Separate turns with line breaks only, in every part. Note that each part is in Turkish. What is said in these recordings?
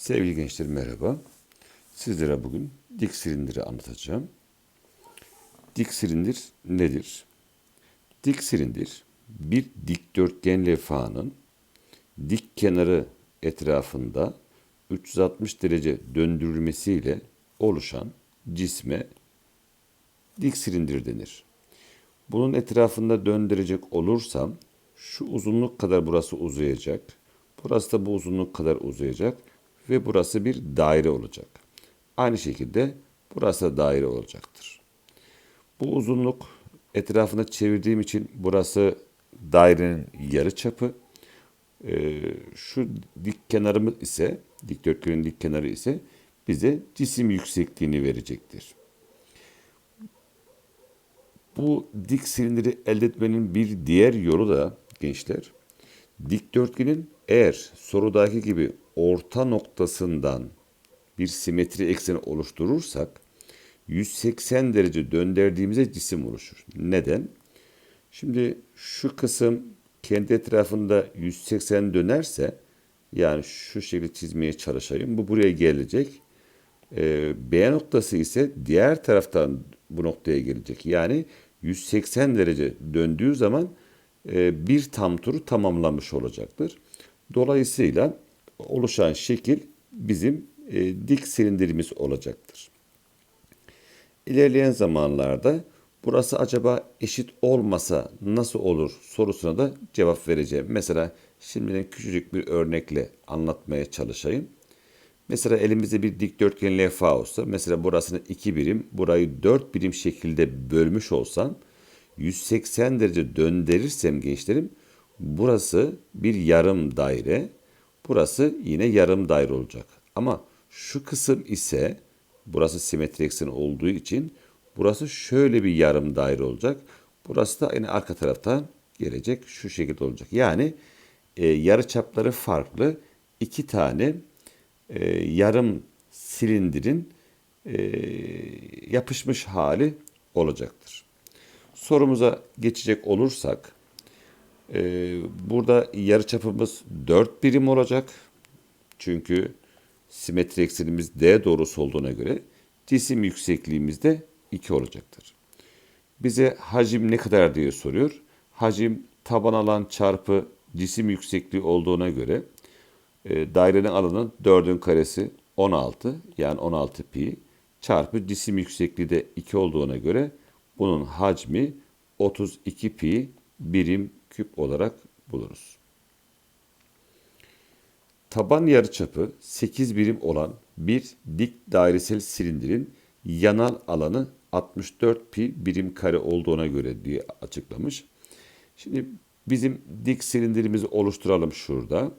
Sevgili gençler merhaba. Sizlere bugün dik silindiri anlatacağım. Dik silindir nedir? Dik silindir bir dikdörtgen levhanın dik kenarı etrafında 360 derece döndürülmesiyle oluşan cisme dik silindir denir. Bunun etrafında döndürecek olursam şu uzunluk kadar burası uzayacak. Burası da bu uzunluk kadar uzayacak ve burası bir daire olacak. Aynı şekilde burası da daire olacaktır. Bu uzunluk etrafında çevirdiğim için burası dairenin yarı çapı. Ee, şu dik kenarımız ise, dikdörtgenin dik kenarı ise bize cisim yüksekliğini verecektir. Bu dik silindiri elde etmenin bir diğer yolu da gençler, dikdörtgenin eğer sorudaki gibi orta noktasından bir simetri ekseni oluşturursak 180 derece döndürdüğümüzde cisim oluşur. Neden? Şimdi şu kısım kendi etrafında 180 dönerse yani şu şekilde çizmeye çalışayım. Bu buraya gelecek. Ee, B noktası ise diğer taraftan bu noktaya gelecek. Yani 180 derece döndüğü zaman e, bir tam turu tamamlamış olacaktır. Dolayısıyla oluşan şekil bizim e, dik silindirimiz olacaktır. İlerleyen zamanlarda burası acaba eşit olmasa nasıl olur sorusuna da cevap vereceğim. Mesela şimdiden küçücük bir örnekle anlatmaya çalışayım. Mesela elimizde bir dikdörtgen levha olsa, mesela burasını 2 birim, burayı 4 birim şekilde bölmüş olsam, 180 derece döndürürsem gençlerim, burası bir yarım daire, burası yine yarım daire olacak. Ama şu kısım ise, burası simetri ekseni olduğu için, burası şöyle bir yarım daire olacak. Burası da yine arka taraftan gelecek, şu şekilde olacak. Yani e, yarı çapları farklı iki tane e, yarım silindirin e, yapışmış hali olacaktır. Sorumuza geçecek olursak e, burada yarıçapımız 4 birim olacak. Çünkü simetri eksenimiz D doğrusu olduğuna göre cisim yüksekliğimiz de 2 olacaktır. Bize hacim ne kadar diye soruyor. Hacim taban alan çarpı cisim yüksekliği olduğuna göre e, dairenin alanı 4'ün karesi 16 yani 16 pi çarpı cisim yüksekliği de 2 olduğuna göre bunun hacmi 32 pi birim küp olarak buluruz. Taban yarıçapı 8 birim olan bir dik dairesel silindirin yanal alanı 64 pi birim kare olduğuna göre diye açıklamış. Şimdi bizim dik silindirimizi oluşturalım şurada.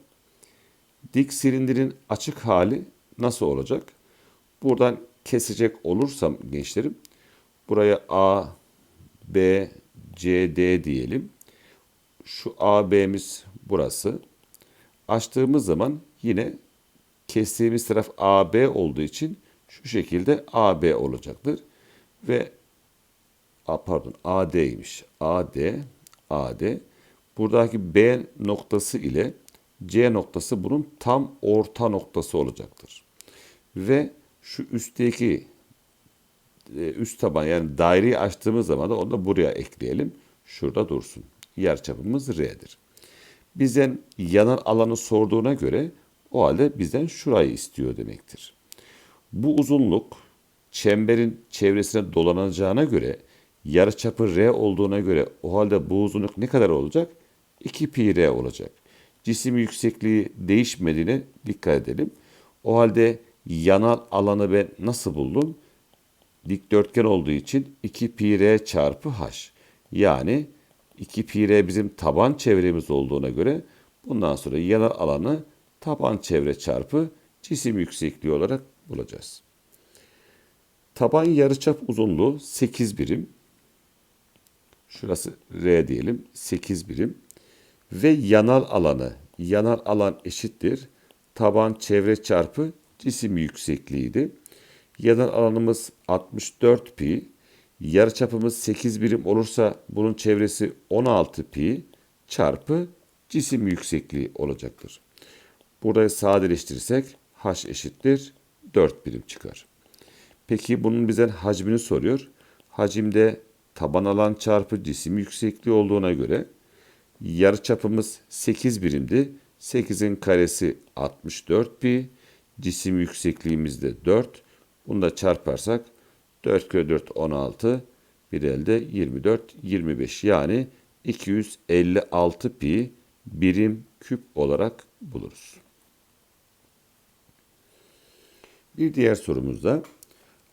Dik silindirin açık hali nasıl olacak? Buradan kesecek olursam gençlerim buraya A, B, C, D diyelim. Şu AB'miz burası. Açtığımız zaman yine kestiğimiz taraf AB olduğu için şu şekilde AB olacaktır. Ve A, pardon AD'ymiş. AD, AD. Buradaki B noktası ile C noktası bunun tam orta noktası olacaktır. Ve şu üstteki e, üst taban yani daireyi açtığımız zaman da onu da buraya ekleyelim. Şurada dursun. Yer çapımız R'dir. Bizden yanan alanı sorduğuna göre o halde bizden şurayı istiyor demektir. Bu uzunluk çemberin çevresine dolanacağına göre yarıçapı R olduğuna göre o halde bu uzunluk ne kadar olacak? 2 pi R olacak. Cisim yüksekliği değişmediğine dikkat edelim. O halde yanal alanı ben nasıl buldum? Dikdörtgen olduğu için 2 pi r çarpı h. Yani 2 pi bizim taban çevremiz olduğuna göre bundan sonra yanal alanı taban çevre çarpı cisim yüksekliği olarak bulacağız. Taban yarıçap uzunluğu 8 birim. Şurası R diyelim 8 birim. Ve yanal alanı, yanal alan eşittir. Taban çevre çarpı cisim yüksekliğiydi. Yanal alanımız 64 pi. Yarıçapımız 8 birim olursa bunun çevresi 16 pi çarpı cisim yüksekliği olacaktır. Burayı sadeleştirirsek H eşittir 4 birim çıkar. Peki bunun bizden hacmini soruyor. Hacimde taban alan çarpı cisim yüksekliği olduğuna göre yarıçapımız 8 birimdi. 8'in karesi 64 pi. Cisim yüksekliğimiz de 4. Bunu da çarparsak 4 kere 4 16. Bir elde 24 25 yani 256 pi birim küp olarak buluruz. Bir diğer sorumuzda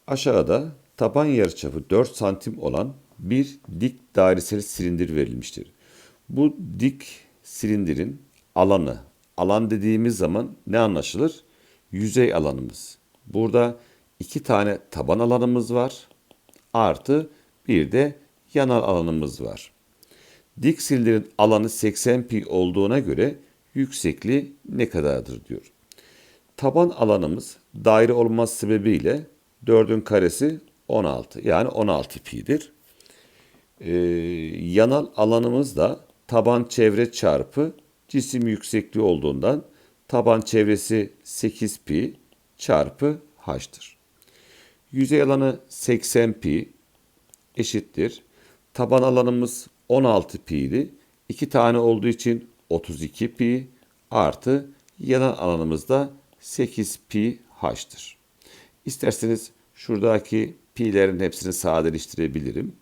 aşağıda taban yarıçapı 4 santim olan bir dik dairesel silindir verilmiştir. Bu dik silindirin alanı, alan dediğimiz zaman ne anlaşılır? Yüzey alanımız. Burada iki tane taban alanımız var. Artı bir de yanal alanımız var. Dik silindirin alanı 80 pi olduğuna göre yüksekliği ne kadardır diyor. Taban alanımız daire olmaz sebebiyle 4'ün karesi 16 yani 16 pi'dir. Ee, yanal alanımız da taban çevre çarpı cisim yüksekliği olduğundan taban çevresi 8 pi çarpı h'tır. Yüzey alanı 80 pi eşittir. Taban alanımız 16 pi'ydi. 2 tane olduğu için 32 pi artı yanal alanımız da 8 pi h'tır. İsterseniz şuradaki pi'lerin hepsini sadeleştirebilirim.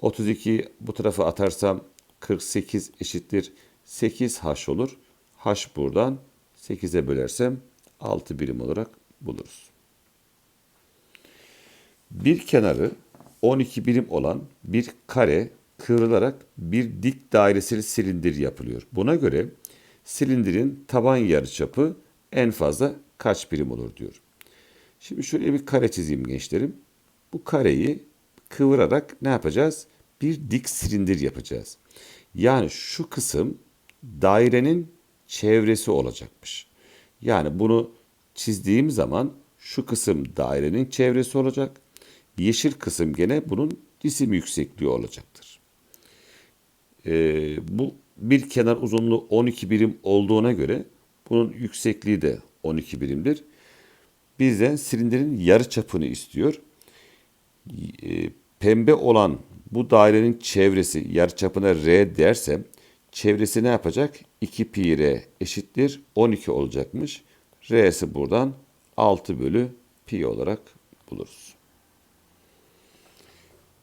32 bu tarafa atarsam 48 eşittir 8h olur. h buradan 8'e bölersem 6 birim olarak buluruz. Bir kenarı 12 birim olan bir kare kıvrılarak bir dik dairesel silindir yapılıyor. Buna göre silindirin taban yarıçapı en fazla kaç birim olur diyor. Şimdi şöyle bir kare çizeyim gençlerim. Bu kareyi kıvırarak ne yapacağız? Bir dik silindir yapacağız. Yani şu kısım dairenin çevresi olacakmış. Yani bunu çizdiğim zaman şu kısım dairenin çevresi olacak. Yeşil kısım gene bunun cisim yüksekliği olacaktır. Ee, bu bir kenar uzunluğu 12 birim olduğuna göre bunun yüksekliği de 12 birimdir. Bizden silindirin yarı çapını istiyor. Ee, pembe olan bu dairenin çevresi yarı çapına r dersem çevresi ne yapacak? 2 pi r eşittir 12 olacakmış. R'si buradan 6 bölü pi olarak buluruz.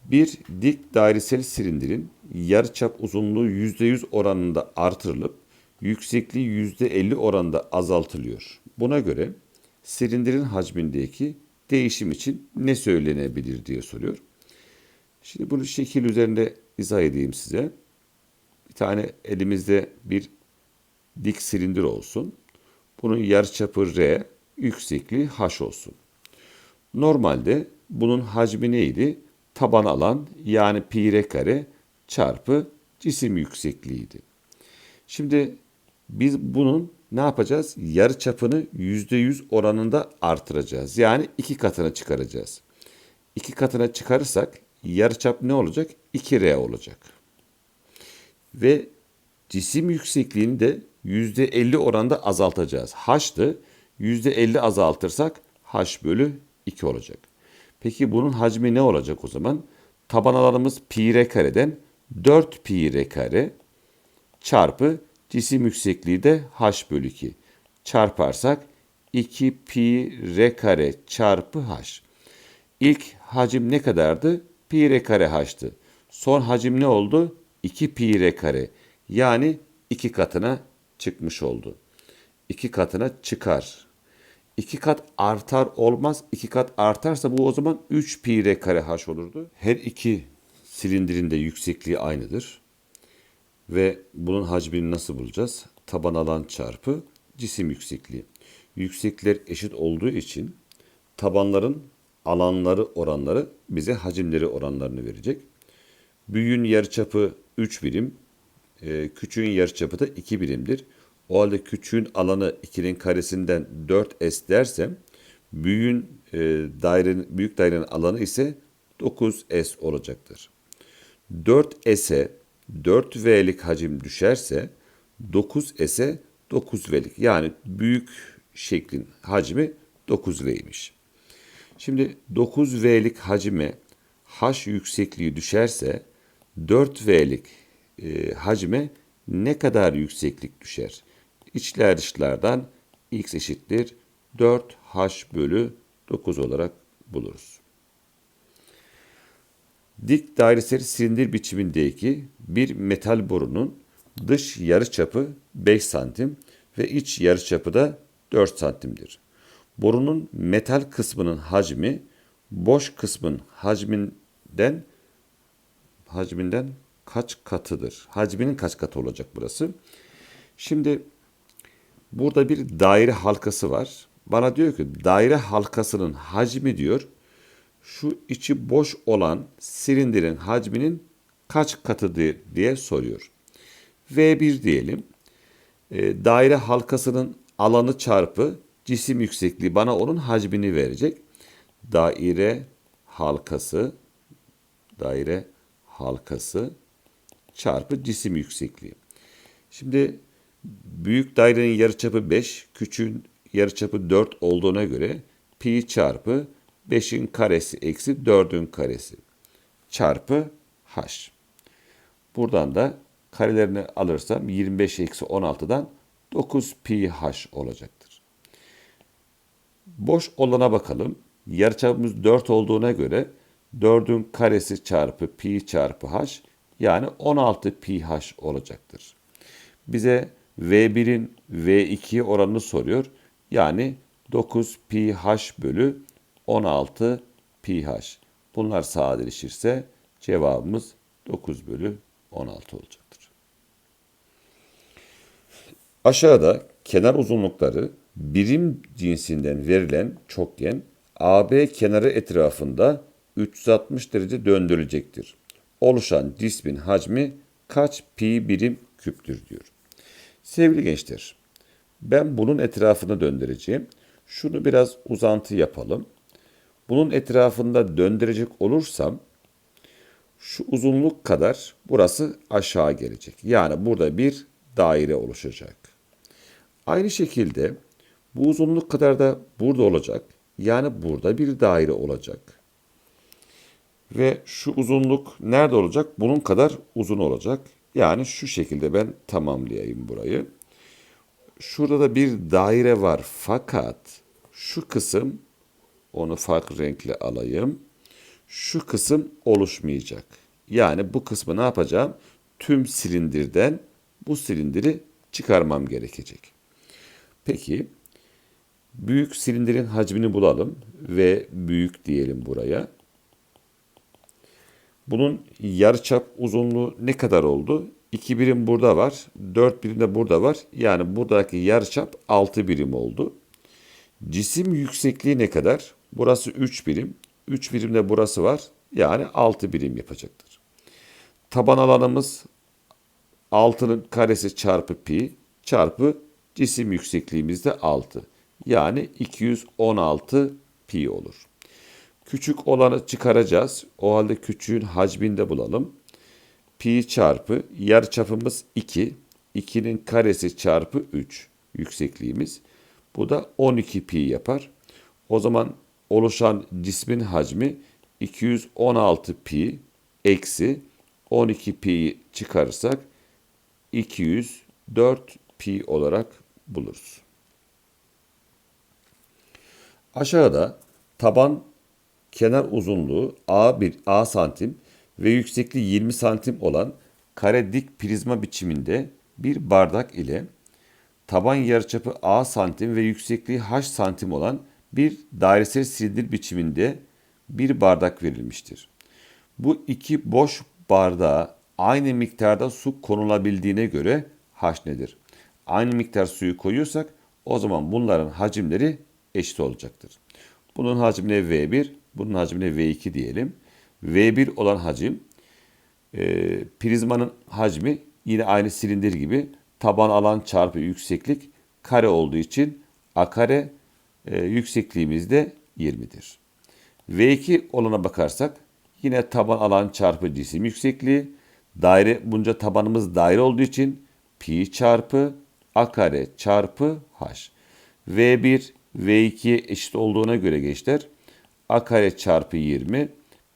Bir dik dairesel silindirin yarıçap uzunluğu %100 oranında artırılıp yüksekliği %50 oranında azaltılıyor. Buna göre silindirin hacmindeki değişim için ne söylenebilir diye soruyor. Şimdi bunu şekil üzerinde izah edeyim size. Bir tane elimizde bir dik silindir olsun. Bunun yarıçapı R, yüksekliği H olsun. Normalde bunun hacmi neydi? Taban alan yani pi r kare çarpı cisim yüksekliğiydi. Şimdi biz bunun ne yapacağız? Yarı çapını %100 oranında artıracağız. Yani iki katına çıkaracağız. İki katına çıkarırsak yarı çap ne olacak? 2R olacak. Ve cisim yüksekliğini de %50 oranda azaltacağız. H'tı. %50 azaltırsak H bölü 2 olacak. Peki bunun hacmi ne olacak o zaman? Taban alanımız pi r kareden 4 pi r kare çarpı cisim yüksekliği de h bölü 2. Çarparsak 2 pi r kare çarpı h. İlk hacim ne kadardı? Pi r kare h'tı. Son hacim ne oldu? 2 pi r kare. Yani iki katına çıkmış oldu. İki katına çıkar. İki kat artar olmaz. İki kat artarsa bu o zaman 3 pi r kare h olurdu. Her iki silindirin de yüksekliği aynıdır. Ve bunun hacmini nasıl bulacağız? Taban alan çarpı cisim yüksekliği. Yükseklikler eşit olduğu için tabanların alanları oranları bize hacimleri oranlarını verecek. Büyüğün yarıçapı 3 birim, e, küçüğün yarıçapı da 2 birimdir. O halde küçüğün alanı 2'nin karesinden 4s dersem büyüğün e, dairenin, büyük dairenin alanı ise 9s olacaktır. 4s'e 4v'lik hacim düşerse 9s'e 9v'lik yani büyük şeklin hacmi 9V'ymiş. Şimdi 9V'lik hacime H yüksekliği düşerse 4V'lik e, hacme ne kadar yükseklik düşer? İçler dışlardan x eşittir 4h bölü 9 olarak buluruz. Dik dairesel silindir biçimindeki bir metal borunun dış yarıçapı 5 santim ve iç yarıçapı da 4 santimdir. Borunun metal kısmının hacmi boş kısmın hacminden hacminden kaç katıdır? Hacminin kaç katı olacak burası? Şimdi burada bir daire halkası var. Bana diyor ki daire halkasının hacmi diyor şu içi boş olan silindirin hacminin kaç katıdır diye soruyor. V1 diyelim. E, daire halkasının alanı çarpı cisim yüksekliği bana onun hacmini verecek. Daire halkası daire halkası çarpı cisim yüksekliği. Şimdi büyük dairenin yarıçapı 5, küçüğün yarıçapı 4 olduğuna göre pi çarpı 5'in karesi eksi 4'ün karesi çarpı h. Buradan da karelerini alırsam 25 eksi 16'dan 9 pi h olacaktır. Boş olana bakalım. Yarıçapımız 4 olduğuna göre 4'ün karesi çarpı pi çarpı h yani 16 pi h olacaktır. Bize V1'in V2'ye oranını soruyor. Yani 9 pi h bölü 16 pi h. Bunlar sadeleşirse cevabımız 9 bölü 16 olacaktır. Aşağıda kenar uzunlukları birim cinsinden verilen çokgen AB kenarı etrafında 360 derece döndürülecektir. Oluşan cismin hacmi kaç pi birim küptür diyor. Sevgili gençler, ben bunun etrafını döndüreceğim. Şunu biraz uzantı yapalım. Bunun etrafında döndürecek olursam şu uzunluk kadar burası aşağı gelecek. Yani burada bir daire oluşacak. Aynı şekilde bu uzunluk kadar da burada olacak. Yani burada bir daire olacak. Ve şu uzunluk nerede olacak? Bunun kadar uzun olacak. Yani şu şekilde ben tamamlayayım burayı. Şurada da bir daire var fakat şu kısım onu farklı renkle alayım. Şu kısım oluşmayacak. Yani bu kısmı ne yapacağım? Tüm silindirden bu silindiri çıkarmam gerekecek. Peki büyük silindirin hacmini bulalım ve büyük diyelim buraya. Bunun yarıçap uzunluğu ne kadar oldu? 2 birim burada var. 4 birim de burada var. Yani buradaki yarıçap 6 birim oldu. Cisim yüksekliği ne kadar? Burası 3 birim. 3 birim de burası var. Yani 6 birim yapacaktır. Taban alanımız 6'nın karesi çarpı pi çarpı cisim yüksekliğimiz de 6. Yani 216 pi olur. Küçük olanı çıkaracağız. O halde küçüğün hacmini de bulalım. Pi çarpı yarıçapımız 2. 2'nin karesi çarpı 3 yüksekliğimiz. Bu da 12 pi yapar. O zaman oluşan cismin hacmi 216 pi eksi 12 pi çıkarırsak 204 pi olarak buluruz. Aşağıda taban kenar uzunluğu A1 A santim ve yüksekliği 20 santim olan kare dik prizma biçiminde bir bardak ile taban yarıçapı A santim ve yüksekliği H santim olan bir dairesel silindir biçiminde bir bardak verilmiştir. Bu iki boş bardağa aynı miktarda su konulabildiğine göre H nedir? Aynı miktar suyu koyuyorsak o zaman bunların hacimleri eşit olacaktır. Bunun hacmine V1, bunun hacmine V2 diyelim. V1 olan hacim e, prizmanın hacmi yine aynı silindir gibi taban alan çarpı yükseklik kare olduğu için a kare e, yüksekliğimiz de 20'dir. V2 olana bakarsak yine taban alan çarpı cisim yüksekliği daire bunca tabanımız daire olduğu için pi çarpı a kare çarpı h. V1 V2'ye eşit olduğuna göre gençler a kare çarpı 20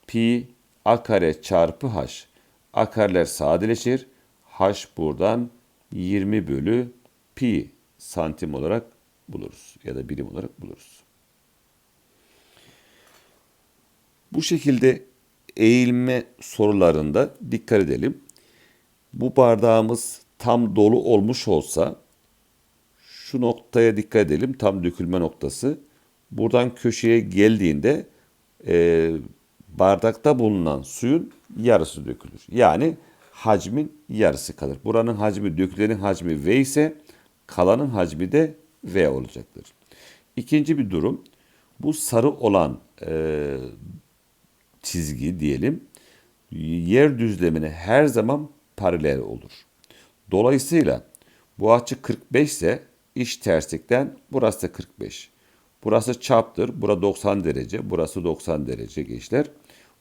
pi a kare çarpı h. A kareler sadeleşir. H buradan 20 bölü pi santim olarak buluruz ya da birim olarak buluruz. Bu şekilde eğilme sorularında dikkat edelim. Bu bardağımız tam dolu olmuş olsa şu noktaya dikkat edelim. Tam dökülme noktası. Buradan köşeye geldiğinde e, bardakta bulunan suyun yarısı dökülür. Yani hacmin yarısı kalır. Buranın hacmi, dökülenin hacmi V ise kalanın hacmi de V olacaktır. İkinci bir durum, bu sarı olan e, çizgi diyelim, yer düzlemine her zaman paralel olur. Dolayısıyla bu açı 45 ise iş terslikten burası da 45. Burası çaptır. Bura 90 derece. Burası 90 derece gençler.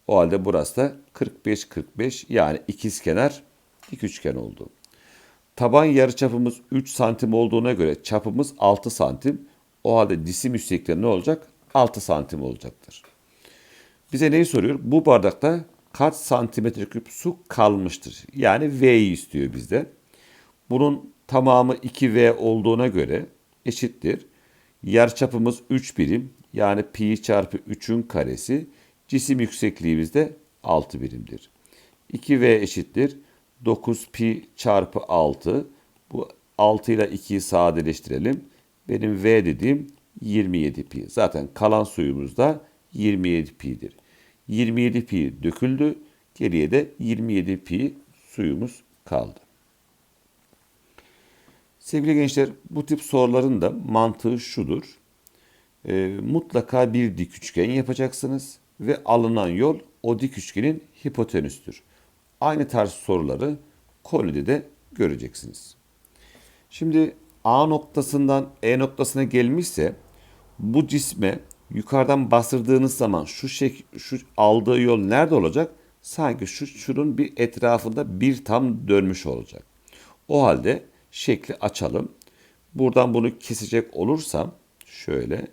O halde burası da 45 45 yani ikizkenar dik üçgen oldu. Taban yarıçapımız 3 santim olduğuna göre çapımız 6 santim. O halde cisim yüksekliği ne olacak? 6 santim olacaktır. Bize neyi soruyor? Bu bardakta kaç santimetre küp su kalmıştır? Yani V'yi istiyor bizde. Bunun tamamı 2V olduğuna göre eşittir. Yarıçapımız 3 birim yani pi çarpı 3'ün karesi. Cisim yüksekliğimiz de 6 birimdir. 2V eşittir. 9 pi çarpı 6. Bu 6 ile 2'yi sadeleştirelim. Benim V dediğim 27 pi. Zaten kalan suyumuz da 27 pi'dir. 27 pi döküldü. Geriye de 27 pi suyumuz kaldı. Sevgili gençler bu tip soruların da mantığı şudur. E, mutlaka bir dik üçgen yapacaksınız ve alınan yol o dik üçgenin hipotenüstür. Aynı tarz soruları konide de göreceksiniz. Şimdi A noktasından E noktasına gelmişse bu cisme yukarıdan bastırdığınız zaman şu şek şu aldığı yol nerede olacak? Sanki şu şunun bir etrafında bir tam dönmüş olacak. O halde şekli açalım. Buradan bunu kesecek olursam şöyle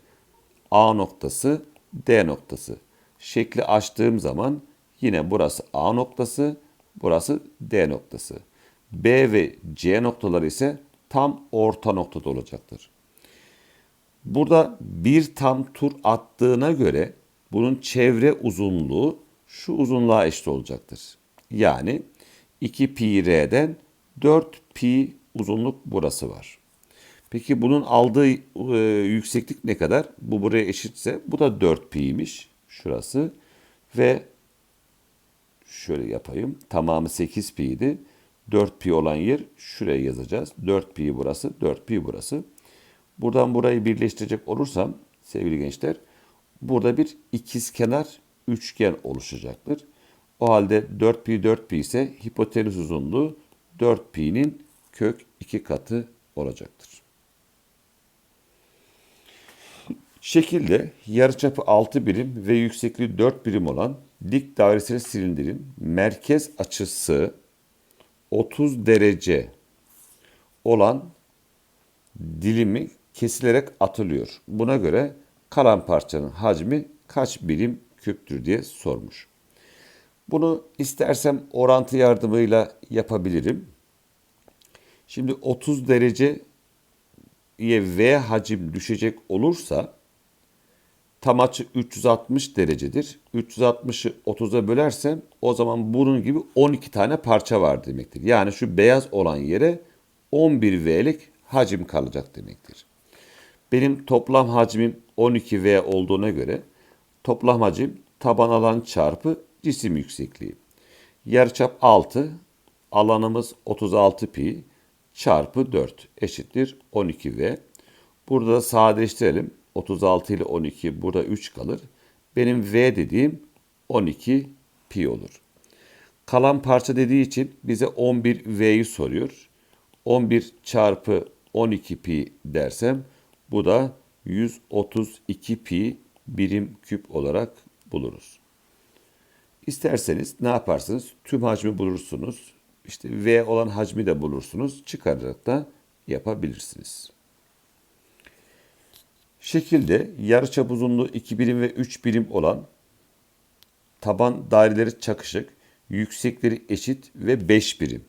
A noktası D noktası. Şekli açtığım zaman yine burası A noktası, burası D noktası. B ve C noktaları ise tam orta noktada olacaktır. Burada bir tam tur attığına göre bunun çevre uzunluğu şu uzunluğa eşit olacaktır. Yani 2 pi r'den 4 pi uzunluk burası var. Peki bunun aldığı e, yükseklik ne kadar? Bu buraya eşitse bu da 4 pi'ymiş şurası ve şöyle yapayım. Tamamı 8 pi'ydi. 4 pi olan yer şuraya yazacağız. 4 pi burası, 4 pi burası. Buradan burayı birleştirecek olursam sevgili gençler burada bir ikizkenar üçgen oluşacaktır. O halde 4 pi 4 pi ise hipotenüs uzunluğu 4 pi'nin kök 2 katı olacaktır. Şekilde yarıçapı 6 birim ve yüksekliği 4 birim olan dik dairesel silindirin merkez açısı 30 derece olan dilimi kesilerek atılıyor. Buna göre kalan parçanın hacmi kaç birim küptür diye sormuş. Bunu istersem orantı yardımıyla yapabilirim. Şimdi 30 dereceye V hacim düşecek olursa tam açı 360 derecedir. 360'ı 30'a bölersem o zaman bunun gibi 12 tane parça var demektir. Yani şu beyaz olan yere 11 V'lik hacim kalacak demektir. Benim toplam hacmim 12V olduğuna göre toplam hacim taban alan çarpı cisim yüksekliği. Yarıçap 6, alanımız 36 pi çarpı 4 eşittir 12V. Burada da sadeleştirelim. 36 ile 12 burada 3 kalır. Benim V dediğim 12 pi olur. Kalan parça dediği için bize 11 V'yi soruyor. 11 çarpı 12 pi dersem bu da 132 pi birim küp olarak buluruz. İsterseniz ne yaparsınız? Tüm hacmi bulursunuz. İşte V olan hacmi de bulursunuz. Çıkararak da yapabilirsiniz. Şekilde yarıçap uzunluğu 2 birim ve 3 birim olan taban daireleri çakışık, yüksekleri eşit ve 5 birim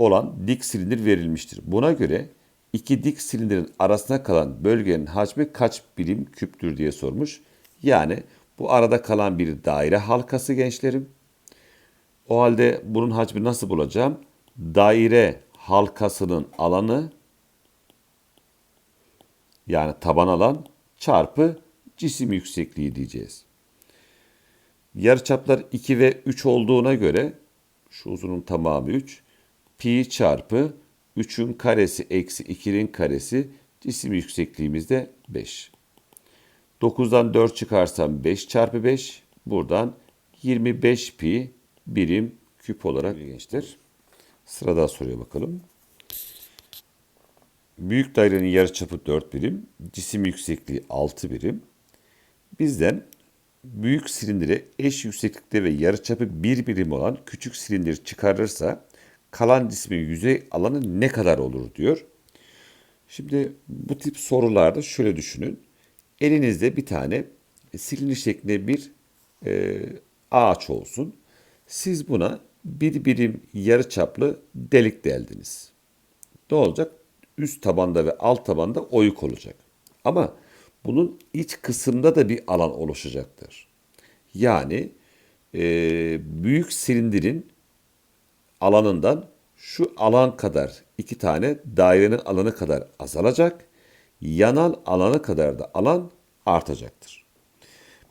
olan dik silindir verilmiştir. Buna göre iki dik silindirin arasında kalan bölgenin hacmi kaç birim küptür diye sormuş. Yani bu arada kalan bir daire halkası gençlerim. O halde bunun hacmi nasıl bulacağım? Daire halkasının alanı yani taban alan çarpı cisim yüksekliği diyeceğiz. Yarıçaplar 2 ve 3 olduğuna göre şu uzunun tamamı 3. Pi çarpı 3'ün karesi eksi 2'nin karesi cisim yüksekliğimiz de 5. 9'dan 4 çıkarsam 5 çarpı 5 buradan 25 pi birim küp olarak gençler. Sırada soruya bakalım. Büyük dairenin yarıçapı 4 birim, cisim yüksekliği 6 birim. Bizden büyük silindire eş yükseklikte ve yarıçapı 1 birim olan küçük silindir çıkarırsa kalan cismin yüzey alanı ne kadar olur diyor. Şimdi bu tip sorularda şöyle düşünün. Elinizde bir tane silindir şeklinde bir e, ağaç olsun. Siz buna bir birim yarı çaplı delik deldiniz. Ne olacak? Üst tabanda ve alt tabanda oyuk olacak. Ama bunun iç kısımda da bir alan oluşacaktır. Yani e, büyük silindirin alanından şu alan kadar iki tane dairenin alanı kadar azalacak. Yanal alanı kadar da alan artacaktır.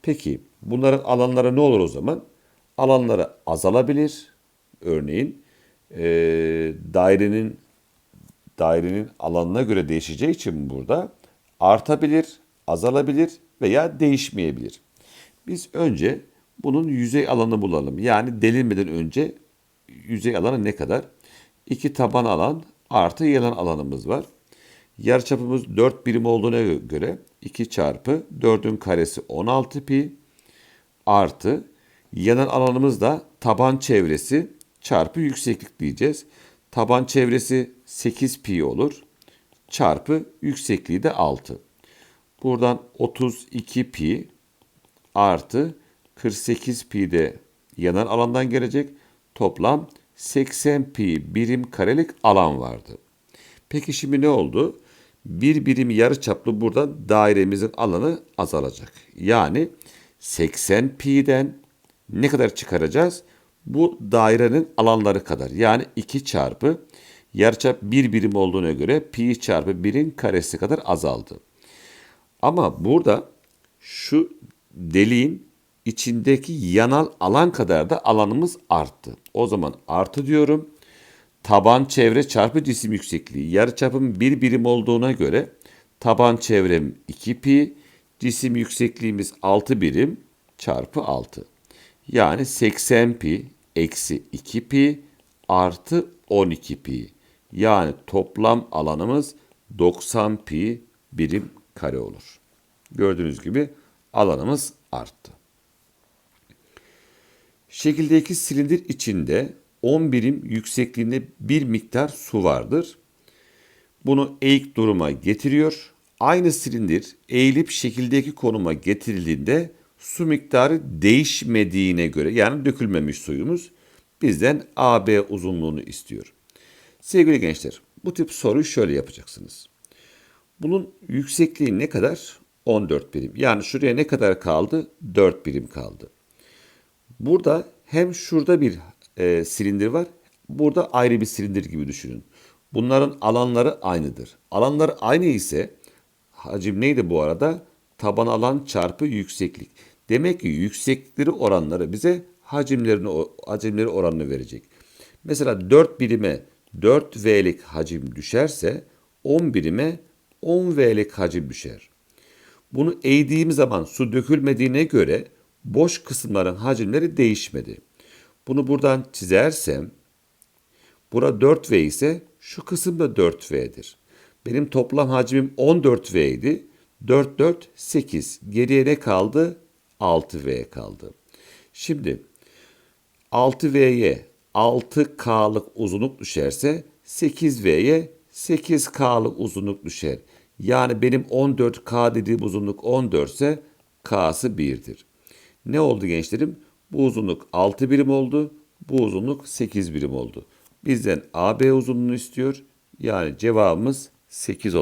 Peki bunların alanları ne olur o zaman? Alanları azalabilir. Örneğin e, dairenin dairenin alanına göre değişeceği için burada artabilir, azalabilir veya değişmeyebilir. Biz önce bunun yüzey alanı bulalım. Yani delinmeden önce yüzey alanı ne kadar? 2 taban alan artı yalan alanımız var. Yarıçapımız 4 birim olduğuna göre 2 çarpı 4'ün karesi 16 pi artı yanan alanımız da taban çevresi çarpı yükseklik diyeceğiz. Taban çevresi 8 pi olur. Çarpı yüksekliği de 6. Buradan 32 pi artı 48 pi de yanan alandan gelecek. Toplam 80 pi birim karelik alan vardı. Peki şimdi ne oldu? Bir birim yarı çaplı burada dairemizin alanı azalacak. Yani 80 pi'den ne kadar çıkaracağız? Bu dairenin alanları kadar. Yani 2 çarpı yarıçap 1 birim olduğuna göre pi çarpı 1'in karesi kadar azaldı. Ama burada şu deliğin içindeki yanal alan kadar da alanımız arttı. O zaman artı diyorum. Taban çevre çarpı cisim yüksekliği. Yarıçapım 1 birim olduğuna göre taban çevrem 2 pi, cisim yüksekliğimiz 6 birim çarpı 6. Yani 80 pi eksi 2 pi artı 12 pi. Yani toplam alanımız 90 pi birim kare olur. Gördüğünüz gibi alanımız arttı. Şekildeki silindir içinde 10 birim yüksekliğinde bir miktar su vardır. Bunu eğik duruma getiriyor. Aynı silindir eğilip şekildeki konuma getirildiğinde su miktarı değişmediğine göre yani dökülmemiş suyumuz bizden AB uzunluğunu istiyor. Sevgili gençler bu tip soruyu şöyle yapacaksınız. Bunun yüksekliği ne kadar? 14 birim. Yani şuraya ne kadar kaldı? 4 birim kaldı. Burada hem şurada bir e, silindir var. Burada ayrı bir silindir gibi düşünün. Bunların alanları aynıdır. Alanları aynı ise hacim neydi bu arada? Taban alan çarpı yükseklik. Demek ki yükseklikleri oranları bize hacimlerini hacimleri oranını verecek. Mesela 4 birime 4 V'lik hacim düşerse 10 birime 10 V'lik hacim düşer. Bunu eğdiğim zaman su dökülmediğine göre boş kısımların hacimleri değişmedi. Bunu buradan çizersem bura 4V ise şu kısım da 4V'dir. Benim toplam hacmim 14V idi. 4, 4, 8. Geriye ne kaldı? 6V kaldı. Şimdi 6V'ye 6K'lık uzunluk düşerse 8V'ye 8K'lık uzunluk düşer. Yani benim 14K dediğim uzunluk 14 ise K'sı 1'dir. Ne oldu gençlerim? Bu uzunluk 6 birim oldu. Bu uzunluk 8 birim oldu. Bizden AB uzunluğunu istiyor. Yani cevabımız 8 oldu.